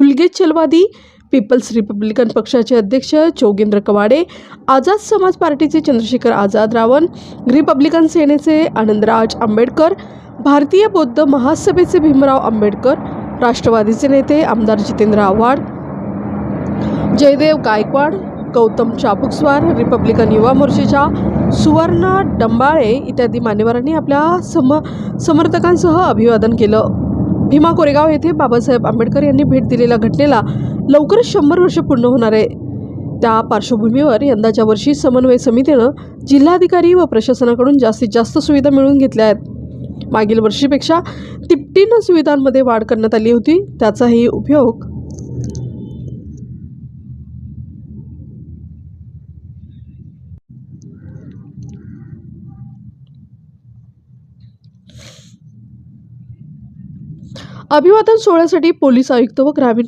Hulge चलवादी people's Republican पक्षाचे अध्यक्ष जोगेंद्र कवाडे आझाद समाज पार्टीचे चंद्रशेखर आझाद रावण रिपब्लिकन सेनेचे आनंदराज आंबेडकर भारतीय बौद्ध महासभेचे भीमराव आंबेडकर राष्ट्रवादीचे नेते आमदार जितेंद्र आव्हाड जयदेव गायकवाड गौतम चापुकस्वार रिपब्लिकन युवा मोर्चेच्या सुवर्णा डंबाळे इत्यादी मान्यवरांनी आपल्या सम समर्थकांसह अभिवादन केलं. भीमा कोरेगाव येथे बाबासाहेब आंबेडकर यांनी भेट दिलेल्या घटनेला लवकरच शंभर वर्ष पूर्ण होणार आहे. त्या पार्श्वभूमीवर यंदाच्या वर्षी समन्वय समितीनं जिल्हाधिकारी व प्रशासनाकडून जास्तीत जास्त सुविधा मिळवून घेतल्या आहेत. मागील वर्षीपेक्षा तिपटीनं सुविधांमध्ये वाढ करण्यात आली होती त्याचाही उपयोग अभिवादन सोहळ्यासाठी पोलीस आयुक्त व ग्रामीण